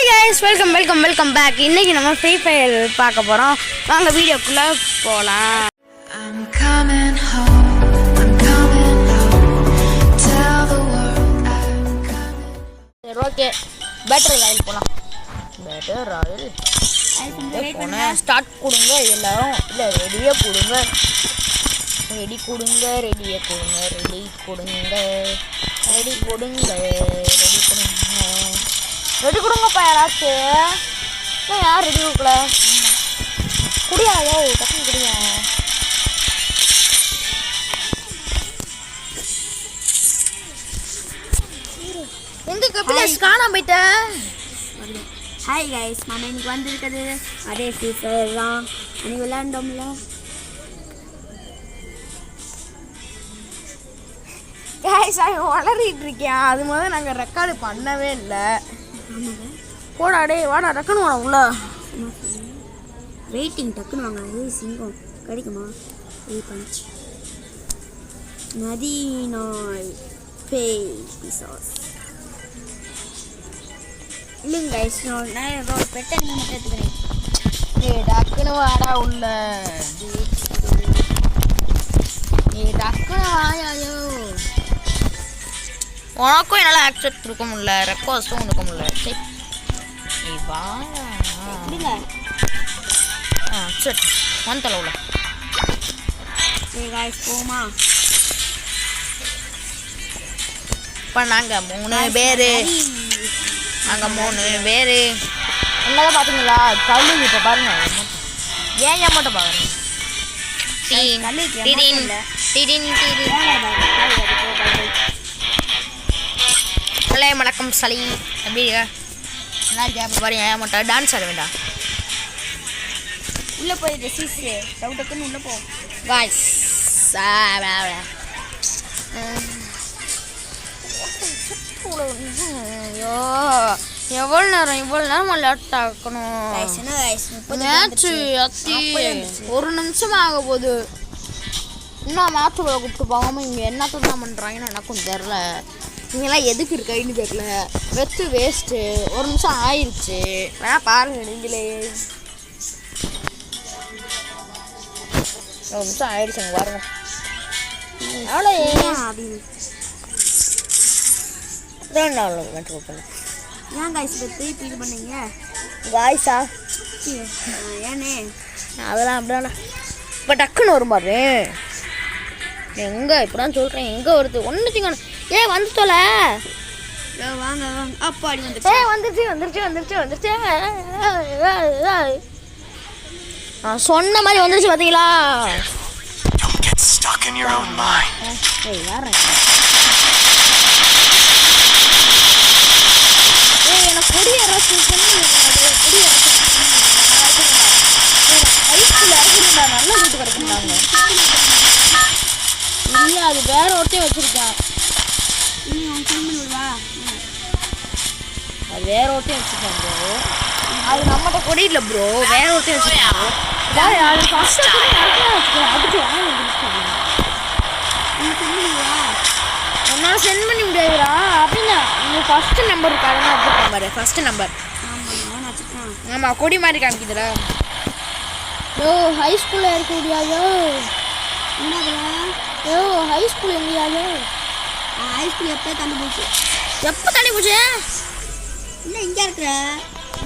Hi guys welcome welcome welcome back இன்னைக்கு நம்ம Free Fire பார்க்க போகிறோம் வாங்க வீடியோக்குள்ளே போகலாம் I'm coming home. I'm coming home. Tell the world I'm coming. சரி ஓகே பேட்டரி ராயல் போகலாம் பேட்டர் ராயல் போனேன் ஸ்டார்ட் கொடுங்க எல்லாரும். இல்லை ரெடியாக கொடுங்க. ரெடி கொடுங்க ரெடியை கொடுங்க. ரெடி கொடுங்க ரெடி கொடுங்க ரெடி கொடுங்க. ரெடி கொடுங்கப்பா யாராச்சும் ஏன் யார் ரெடி கொடுக்கல? குடியாதோ? டக்குனு குடியா எங்க கபிலேஷ் காணாம போயிட்டேன் ஹாய் கைஸ் நம்ம இன்னைக்கு வந்திருக்கிறது அதே ஃபயர் தான். அன்னைக்கு விளையாண்டோம்ல? கைஸ் அவன் வளரிட்டு இருக்கேன். அது முதல்ல நாங்கள் ரெக்கார்டு பண்ணவே இல்லை. போடா டேய் வாடா ரெக்கார்டு வாடா உள்ள. வெயிட்டிங் டக்குன்னு வாங்க. ஏய் சிங்கம் கிடைக்குமா? ஏய் பஞ்ச். நதி நாய் பேய் பிசாஸ். இல்லைங்க கைஸ் நான் நான் ஒரு பெட்டை மட்டும் எடுத்துக்கிறேன். ஏ டக்குன்னு வாடா உள்ள. ஏ டக்குன்னு வாயாயோ. உனக்கும் என்னால் ஆக்செப்ட் கொடுக்க முடியல. ரெக்வஸ்ட்டும் கொடுக்க முடியல. சரி. இல்லைங்க ஆ சரி. ஏய் கைஸ் போமா இப்போ நாங்கள் மூணு பேர். நாங்கள் மூணு பேர். என்னதான் பார்த்தீங்களா கல்லு இப்போ பாருங்க. ஏன் ஏன் மட்டும் பாருங்க டிடின் இல்ல. டிடின் டிடின் ஹலோ வணக்கம் சளி எப்படி நல்லா இப்போ பாருங்க ஏன் மட்டும் டான்ஸ் ஆட வேண்டாம். உள்ள போய் ரெசிஸ் டவுட்டுக்குன்னு உள்ள போ. காய்ஸ் ஐயோ எவ்வளோ நேரம் இவ்வளோ நேரம் லேட் ஆக்கணும் மேட்ச்சு அத்தி. ஒரு நிமிஷம் ஆக போகுது. இன்னும் மேட்ச்சுக்குள்ள கூப்பிட்டு போகாம இங்கே என்னத்த தான் பண்ணுறாங்கன்னு எனக்கும் தெரில இங்கெல்லாம் எதுக்கு இருக்கான்னு தெரியல. வெத்து வேஸ்ட்டு ஒரு நிமிஷம் ஆயிடுச்சு வேணா பாருங்க நீங்களே. ஒரு நிமிஷம் ஆயிடுச்சுங்க பாருங்க. அவ்வளோ அப்படின்னு ரெண்டு ஓப்பன் ஏன் இதை திருப்பி இது பண்ணீங்க? காய்ஸா ஏனே? அதெல்லாம் அப்படிதான் இப்போ டக்குன்னு வரும் பாரு எங்க இப்படிதான் சொல்றேன். எங்க வருது? ஒன்றுச்சுங்க ஏ வந்து இதோ வாங்க வாங்க. அப்பாடி ஏ வந்துருச்சு வந்துருச்சு வந்துருச்சு வந்துருச்சு. நான் சொன்ன மாதிரி வந்துருச்சு பார்த்தீங்களா stuck in your own mind. ஏய் ஏய் இல்லை அது வேற ஒருத்தையும் வச்சிருக்கேன். வேற ஒருத்தையும் வச்சிருக்கேன் ப்ரோ அது நம்மகிட்ட கொடி இல்லை ப்ரோ வேற ஒருத்தையும். அதாவது அது ஃபோன் பண்ணி விடுவா என்னால் சென்ட் பண்ணி முடியாதுடா. அப்படின்னா நீங்கள் ஃபஸ்ட்டு நம்பர் இருக்காருன்னு வச்சுருக்கேன் பாரு ஃபஸ்ட்டு நம்பர் ஆமாம் கொடி மாதிரி காமிக்குதுடா. யோ ஹை ஸ்கூலில் இருக்க முடியாதோ யோ ஹை ஸ்கூல் எங்கேயாதோ ஹைஸ்கூல் எப்போ தள்ளி போச்சு எப்போ தண்ணி போச்சு இல்லை இங்கே இருக்கிற.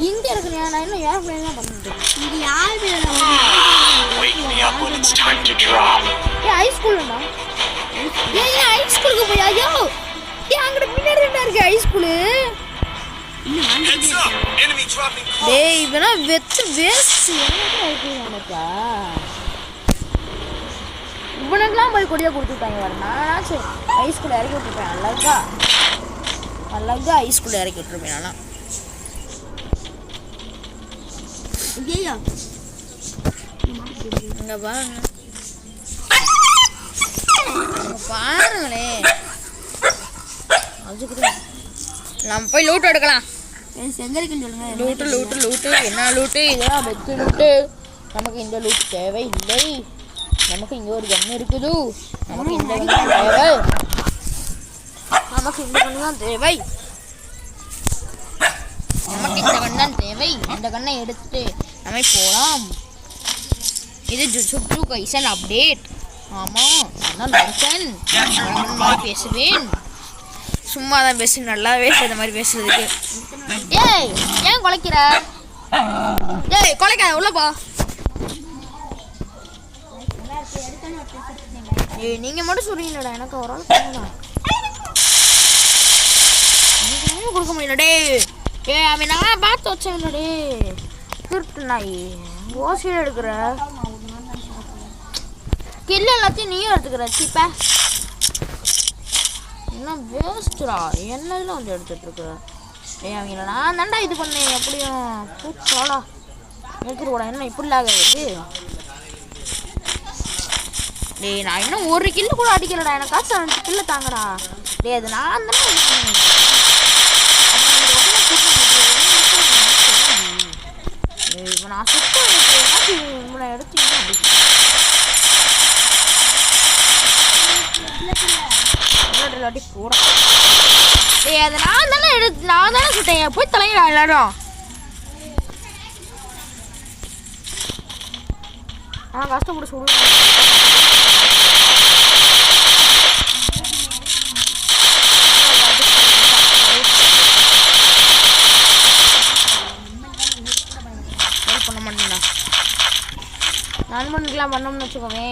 இங்கே இருக்குறியா நான் இன்னும் தான் யார் பேர் Wake me up when it's time to drop. ஏ ஹை ஸ்கூலுண்டா ஏன் ஏன் ஹை ஸ்கூலுக்கு போய் ஐயோ. ஏன் அங்கிட்ட பின்னாடி தான் இருக்கு ஹை ஸ்கூலு. டேய் இவனா வெத்து வேஸ்ட் உனக்கா? இவனுக்கெல்லாம் போய் கொடியா கொடுத்துட்டாங்க வர நானாச்சும் ஹை ஸ்கூல்ல இறக்கி விட்டுருப்பேன் அழகா. அழகா ஹை ஸ்கூல்ல இறக்கி விட்டுருப்பேன் நானா. ஐயோ இங்க பாருங்க. இங்க பாருங்களேன் அதுக்குதான். நம்ம போய் லூட் எடுக்கலாம். லூட்டு லூட்டு லூட்டு என்ன லூட்டு இதெல்லாம் வெத்து லூட்டு நமக்கு இந்த லூட் தேவை இல்லை நமக்கு இங்க ஒரு கண்ணு இருக்குது. நமக்கு இந்த தேவை. நமக்கு இந்த கண்ணு தான் தேவை. நமக்கு இந்த கண் தான் தேவை. இந்த கண்ணை எடுத்து நம்ம போகலாம் இது ஜுஜுட்சு கைசன் அப்டேட் ஆமாம் நான் நரசன் நான் பேசுவேன். சும்மா தான் பேசு நல்லாவே இந்த மாதிரி பேசுறதுக்கு. ஏய் ஏன் குலைக்கிற? ஏய் குலைக்காத உள்ளப்பா ஏய் நீங்க மட்டும் சொல்றீங்களடா எனக்கு ஒரு ஆள் பண்ணுடா டைம் கொடுக்க முடியலடே. டேய் ஏய் அவன் நான் பார்த்து வச்சேன்லடே டேய் திருட்டு நாய் ஓசியில் எடுக்கிற. கில்லு எல்லாத்தையும் நீயும் எடுத்துக்கிற சீப்ப. என்ன வேஸ்ட்டுடா இதில் வந்து எடுத்துட்டு இருக்கிற ஏய் அவங்க நான் தாண்டா இது பண்ணேன். எப்படியும்? பூச்சாடா எடுத்துருக்கூடா என்ன இப்படிலாக இருக்கு டேய் நான் இன்னும் ஒரு கில்லு கூட அடிக்கலடா. எனக்கு காசு அஞ்சு கில்லு தாங்கடா. டேய் அது நான் தானே இது பண்ணேன். அப்ப எனக்கு உடனே கூட்ட முடியாது. டேய், இப்ப நான் சுத்தம் இவனை எடுத்து இவனை அடிக்கிறேன். இல்லாட்டி அதை நான் தானே எடுத்து நான் தானே சுட்டேன். போய் தலைங்கடா எல்லாரும் ஆ கஷ்டப்பட்டு சுடுவேன் பண்ண மாட்டேன்டா நண்பனுக்கெல்லாம் பண்ணோம்னு வச்சுக்கோவே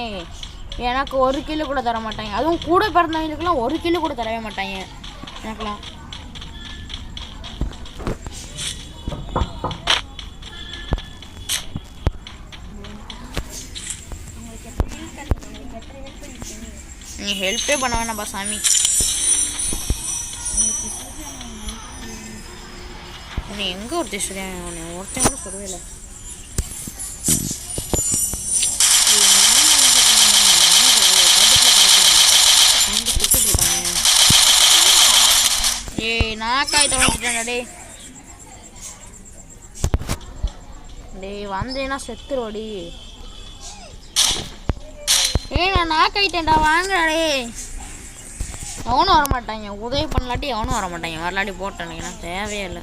எனக்கு ஒரு கிலோ கூட தர மாட்டாங்க. அதுவும் கூட பிறந்தவங்களுக்குலாம் ஒரு கிலோ கூட தரவே மாட்டாங்க. எனக்குலாம் நீ ஹெல்ப்பே பண்ண வேணாம்ப்பா சாமி. உன்னை எங்கே ஒருத்தர் சொல்றேன் உன்னை ஒருத்தன் கூட சொல்லவே இல்லை. ஏய் தொடங்கிட்டேன் டே டே டேய் வந்தேன்னா செத்துருவோடி. ஏய் நான் நாக்காயிட்டேன்டா வாங்கடா டேய். அவனும் வர மாட்டாங்க உதவி பண்ணலாட்டி அவனும் வர மாட்டாங்க வரலாட்டி போட்டானுங்கன்னா தேவையே இல்லை.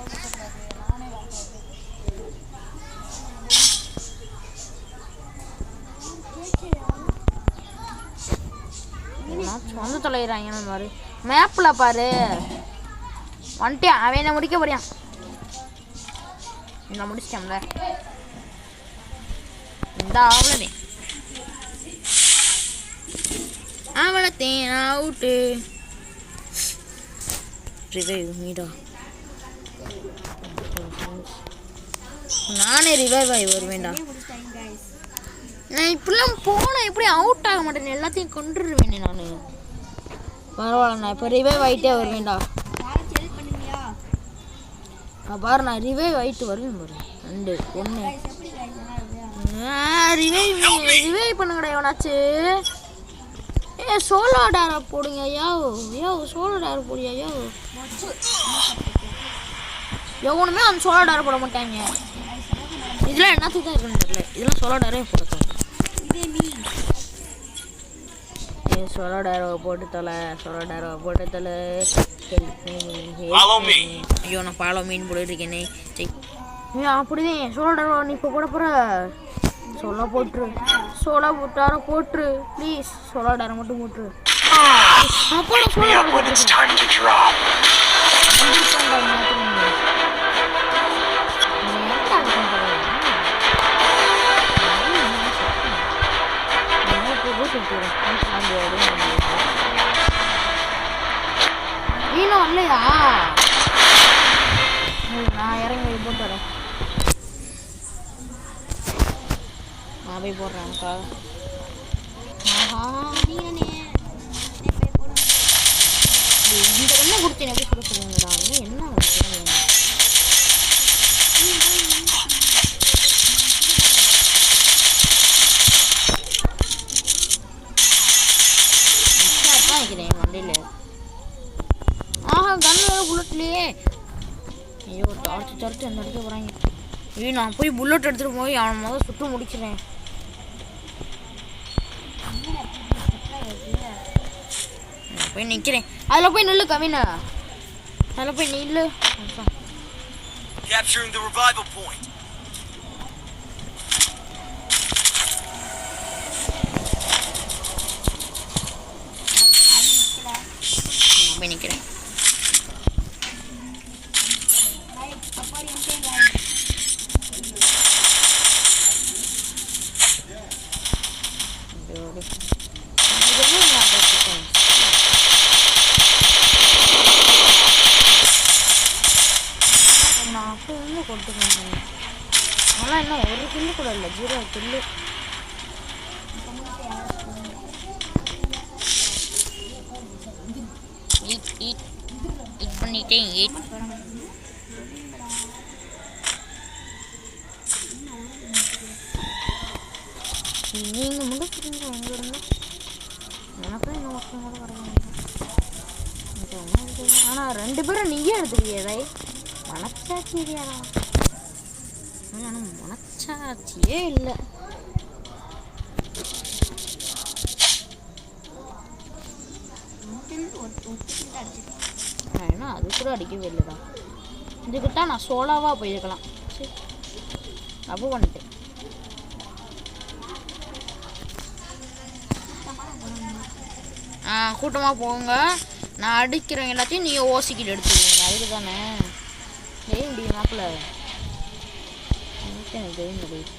வந்து தொலைகிறாங்க மாதிரி மேப்பில் பாரு. வந்துட்டேன் அவன் என்ன முடிக்க போறியான்? நான் முடிச்சிட்டேன்ல இந்த அவ்வளோதே அவ்வளோத்தேன் அவுட்டு. ரிவைவ் மீடா நானே ரிவைவ் ஆகி வருவேன்டா. நான் இப்படிலாம் போனால் எப்படி அவுட் ஆக மாட்டேன் எல்லாத்தையும் கொண்டுருவேனே நான். பரவாயில்ல நான் இப்போ ரிவைவ் ஆகிட்டே வருவேன்டா. நான் பாரு நான் ரிவைவ் ஆகிட்டு வருவேன் பாரு. ரெண்டு ஒன்று ரிவைவ் ரிவைவ் பண்ணுங்கடா எவனாச்சு ஏ சோலோ டேர போடுங்க ஐயா ஐயோ சோலோ டேர போடுங்க ஐயோ எவனுமே அந்த சோலோ டேர போட மாட்டாங்க. இதெல்லாம் என்னத்துக்கு தான் இருக்குன்னு தெரியல. இதெல்லாம் சோலோ டேரே போடுறது? ஏ சோலோ டேரவை போட்டு தொலை சோலோ டேரவை போட்டு தொலை. Help Follow me. ஐயோ நான் பாலோ மீன் போட்டுட்டு இருக்கேனே. சரி. அப்படிதான் சோலோ டேரவை நீ இப்போ போட போகிற சொல்ல போட்டுரு. சோலா போட்டார போட்டுரு. ப்ளீஸ் சோலா டேரை மட்டும் போட்டுரு. அப்போ நான் Me வரலையா? நான் இறங்கி போட்டு வரேன். நான் போய் போடுறேன் எனக்கா இந்த என்ன கொடுத்தேன் எப்படி சொல்ல சொல்லுங்கடா. என்ன சொல்லுங்க? வண்டியில். ஆஹா கண்ணு புல்லட்லையே ஐயோ தரச்சு தரச்சு அந்த இடத்துக்கு போகிறாங்க ஐயோ நான் போய் புல்லட் எடுத்துகிட்டு போய் அவன் முதல்ல சுட்டு முடிக்கிறேன் போய் நிற்கிறேன் அதில் போய் நில்லு கவினா. அதில் போய் நில்லு. Capturing the revival point. நான் போய் நிற்கிறேன் இல்லை zero kill eat eat eat பண்ணிட்டேன் ஈட் நீங்கள் முடிச்சுருங்க அங்கே இருந்தால் எனக்கும் இன்னும் ஒருத்தன் கூட வர ஆனால் ரெண்டு பேரும் நீயே எடுத்துக்கியடா மனச்சாட்சி இல்லையாடா ஆனால் மனச்சாட்சியே இல்லை. என்ன அது கூட அடிக்கவே இல்லைடா. இதுக்கிட்ட நான் சோலாவாக போயிருக்கலாம். சரி தப்பு பண்ணிட்டேன். ஆ கூட்டமாக போங்க. நான் அடிக்கிற எல்லாத்தையும் நீங்கள் ஓசிக்கிட்டு எடுத்துக்குவீங்க அதுக்கு தானே தெரிய முடியும் மாப்பிள்ள எனக்கு எனக்கு தெரிய முடியும்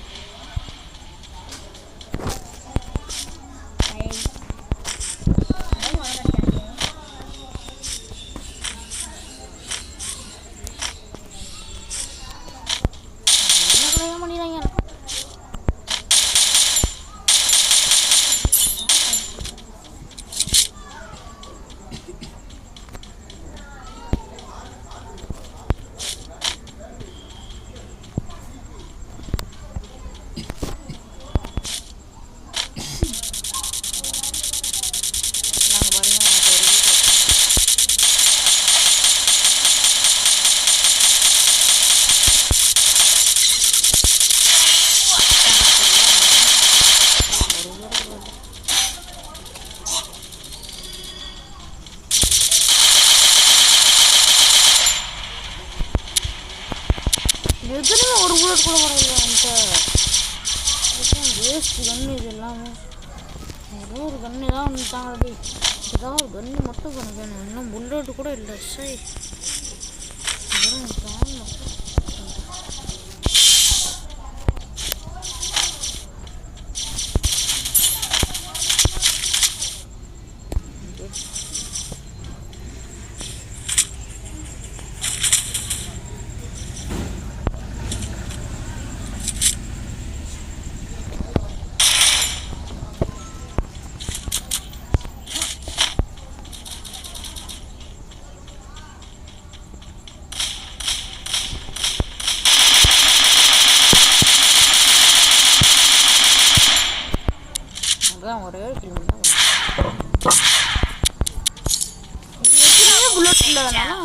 அஞ்சு கன்று இது எல்லாமே ஏதோ ஒரு கன்று தான் வந்துட்டாங்க அப்படி ஏதோ ஒரு கன்று மட்டும் எனக்கு இன்னும் புல்லட் கூட இல்லை சரி புல்லட் இல்லை தானா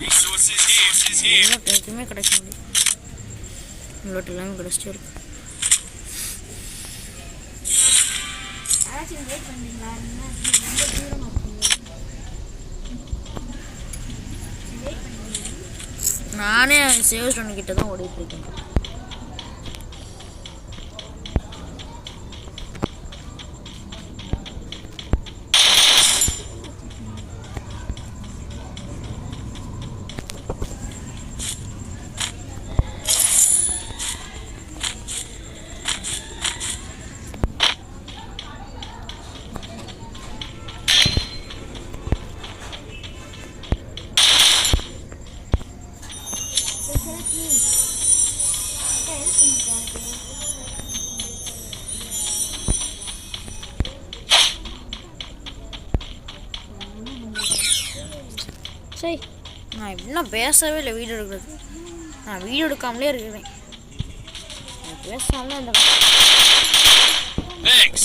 Resources here. Resources here. Bullet எதுவுமே கிடைக்க முடியும் புல்லட் எல்லாமே கிடைச்சிட்டே இருக்கு நானே சேவ் ஸ்டோன் கிட்ட தான் ஓடிட்டு இருக்கேன். நான் இன்னும் பேசவே இல்லை வீடியோ எடுக்கிறது. நான் வீடியோ எடுக்காமலே இருக்கிறேன். பேசாமலே இந்த.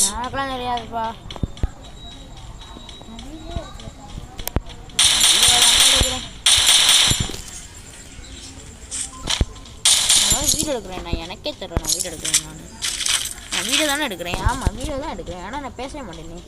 எனக்கெல்லாம் தெரியாதுப்பா. வீடியோ எடுக்கிறேன். நான் எனக்கே தெரியல நான் வீடியோ எடுக்கிறேன் நான். நான் வீடியோ தானே எடுக்கிறேன். ஆமாம் வீடியோ தான் எடுக்கிறேன். ஆனால் நான் பேசவே மாட்டேனே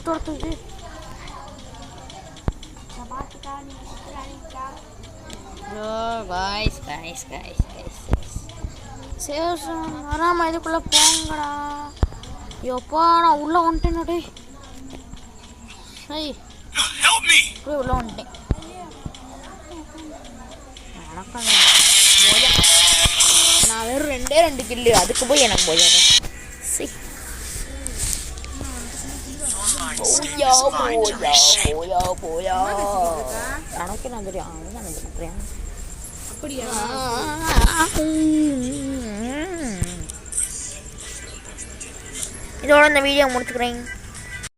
எப்படி துரத்துது சரி வராம இதுக்குள்ள போங்கடா எப்பா நான் உள்ள வந்துட்டேன் me! அப்படியே உள்ள வந்துட்டேன் போயா நான் வெறும் ரெண்டே ரெண்டு கில்லு அதுக்கு போய் எனக்கு போயாத போயா போயா போயா போயா எனக்கு என்ன தெரியும் அவன் தான் நினைக்கிறேன் அப்படியா இதோட இந்த வீடியோ முடிச்சுக்கிறேன்.